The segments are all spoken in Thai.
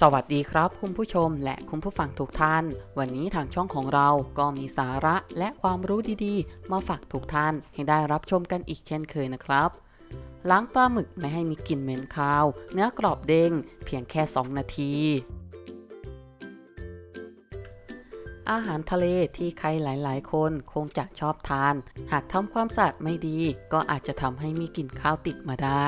สวัสดีครับคุณผู้ชมและคุณผู้ฟังทุกท่าน วันนี้ทางช่องของเราก็มีสาระและความรู้ดีๆ มาฝากทุกท่านให้ได้รับชมกันอีกเช่นเคยนะครับล้างปลาหมึกไม่ให้มีกลิ่นเหม็นคาว เนื้อกรอบเด้งเพียงแค่ 2 นาที อาหารทะเลที่ใครหลายๆ คนคงจะชอบทาน หากทำความสะอาดไม่ดี ก็อาจจะทำให้มีกลิ่นข้าวติดมาได้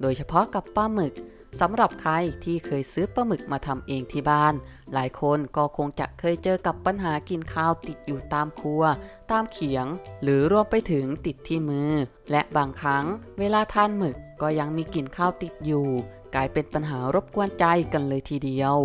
โดยเฉพาะกับปลาหมึก สำหรับใครที่เคยซื้อปลาหมึกมาทำเองที่บ้าน หลายคนก็คงจะเคยเจอกับปัญหากินข้าวติดอยู่ตามครัว ตามเขียง หรือรวมไปถึงติดที่มือ และบางครั้งเวลาทานหมึกก็ยังมีกลิ่นข้าวติดอยู่ กลายเป็นปัญหารบกวนใจกันเลยทีเดียว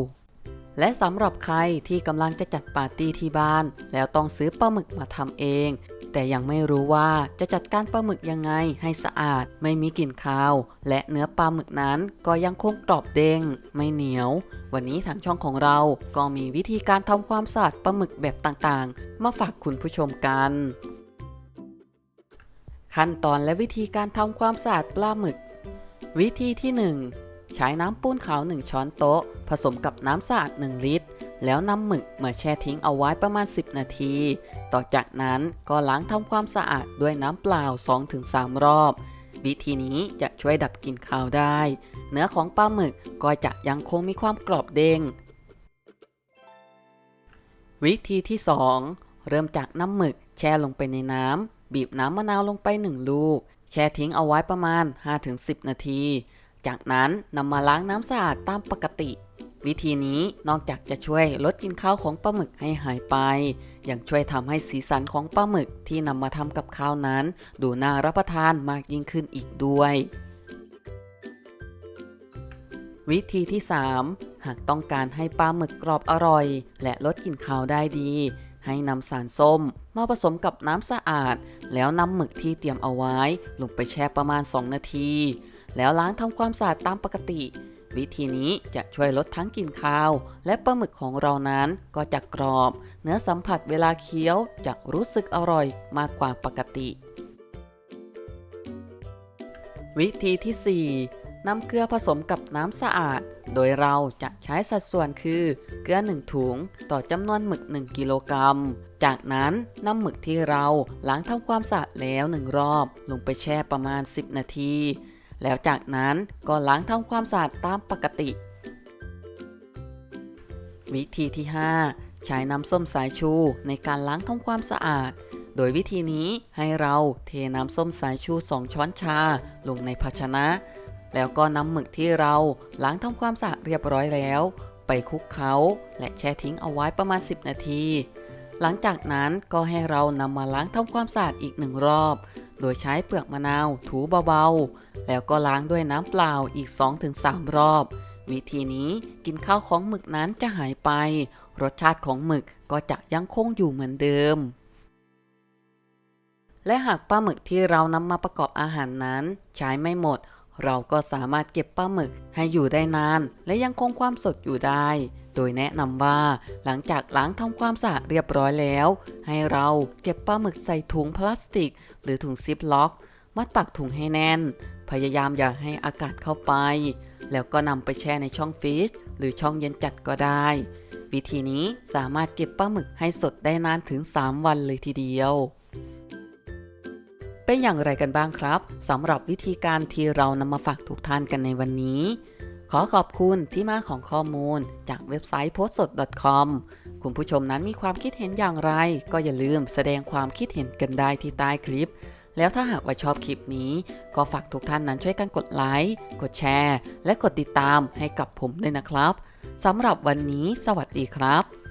และสำหรับใครที่กำลังจะจัดปาร์ตี้ที่บ้าน แล้วต้องซื้อปลาหมึกมาทำเอง แต่ยังไม่รู้ว่าจะจัดการปลาหมึกยังไงให้สะอาด ไม่มีกลิ่นคาว และเนื้อปลาหมึกนั้นก็ยังคงกรอบเด้ง ไม่เหนียว วันนี้ทางช่องของเราก็มีวิธีการทำความสะอาดปลาหมึกแบบต่างๆ มาฝากคุณผู้ชมกันขั้นตอนและวิธีการทำความสะอาดปลาหมึก วิธีที่ 1 ใช้น้ำปูนขาว 1 ช้อนโต๊ะ ผสมกับน้ำสะอาด 1 ลิตร แล้วนำหมึกมาแช่ทิ้งเอาไว้ประมาณ 10 นาที ต่อจากนั้นก็ล้างทำความสะอาดด้วยน้ำเปล่า 2-3 รอบ วิธีนี้จะช่วยดับกลิ่นคาวได้ เนื้อของปลาหมึกก็จะยังคงมีความกรอบเด้ง วิธีที่ 2 เริ่มจากน้ำหมึกแช่ลงไปในน้ำบีบน้ำมะนาวลงไป 1 ลูก แช่ทิ้งเอาไว้ประมาณ 5-10 นาที จากนั้นนำมาล้างน้ำสะอาดตามปกติ วิธีนี้นอกจากจะช่วยลดกลิ่นข้าวของปลาหมึกให้หายไปยังช่วยทำให้สีสันของปลาหมึกที่นำมาทำกับข้าวนั้น ดูน่ารับประทานมากยิ่งขึ้นอีกด้วย วิธีที่ 3 หากต้องการให้ปลาหมึกกรอบอร่อย และลดกลิ่นคาวได้ดี ให้นำสารส้มมาผสมกับน้ำสะอาด แล้วนำหมึกที่เตรียมเอาไว้ ลงไปแช่ประมาณ 2 นาที แล้วล้างทำความสะอาดตามปกติ วิธีนี้จะช่วยลดทั้งกลิ่นคาว และปลาหมึกของเรานั้นก็จะกรอบ เนื้อสัมผัสเวลาเคี้ยวจะรู้สึกอร่อยมากกว่าปกติ วิธีที่ 4นำเกลือผสมกับน้ำสะอาด โดยเราจะใช้สัดส่วนคือ เกลือ 1 ถุง ต่อจำนวนหมึก 1 กิโลกรัม จากนั้นนำหมึกที่เราล้างทำความสะอาดแล้ว1รอบ ลงไปแช่ประมาณ 10 นาที แล้วจากนั้นก็ล้างทำความสะอาดตามปกติ วิธีที่ 5 ใช้น้ำส้มสายชูในการล้างทำความสะอาด โดยวิธีนี้ให้เราเทน้ำส้มสายชู 2 ช้อนชาลงในภาชนะ แล้วก็นำหมึกที่เราล้างทำความสะอาดเรียบร้อยแล้ว ไปคลุกเคล้าและแช่ทิ้งเอาไว้ประมาณ 10 นาที หลังจากนั้นก็ให้เรานำมาล้างทำความสะอาดอีกหนึ่งรอบ โดยใช้เปลือกมะนาวถูเบาๆ แล้วก็ล้างด้วยน้ำเปล่าอีก 2-3 รอบ วิธีนี้กลินข้าวของหมึกนั้นจะหายไป รสชาติของหมึกก็จะยังคงอยู่เหมือนเดิม และหากปลาหมึกที่เรานำมาประกอบอาหารนั้น ใช้ไม่หมด เราก็สามารถเก็บปลาหมึกให้อยู่ได้นาน และยังคงความสดอยู่ได้ โดยแนะนำว่าหลังจากล้างทำความสะอาดเรียบร้อยแล้ว ให้เราเก็บปลาหมึกใส่ถุงพลาสติก หรือถุงซิปล็อก มัดปากถุงให้แน่น พยายามอย่าให้อากาศเข้าไป แล้วก็นำไปแช่ในช่องฟรีซหรือช่องเย็นจัดก็ได้ วิธีนี้สามารถเก็บปลาหมึกให้สดได้นานถึง 3 วันเลยทีเดียวเป็นอย่างไรกันบ้างครับสำหรับวิธีการที่เรานำมาฝากทุกท่านกันในวันนี้ ขอขอบคุณที่มาของข้อมูลจากเว็บไซต์ postsod.com คุณผู้ชมนั้นมีความคิดเห็นอย่างไร ก็อย่าลืมแสดงความคิดเห็นกันได้ที่ใต้คลิป แล้วถ้าหากว่าชอบคลิปนี้ ก็ฝากทุกท่านนั้นช่วยกันกดไลค์ กดแชร์ และกดติดตามให้กับผมด้วยนะครับสำหรับวันนี้ สวัสดีครับ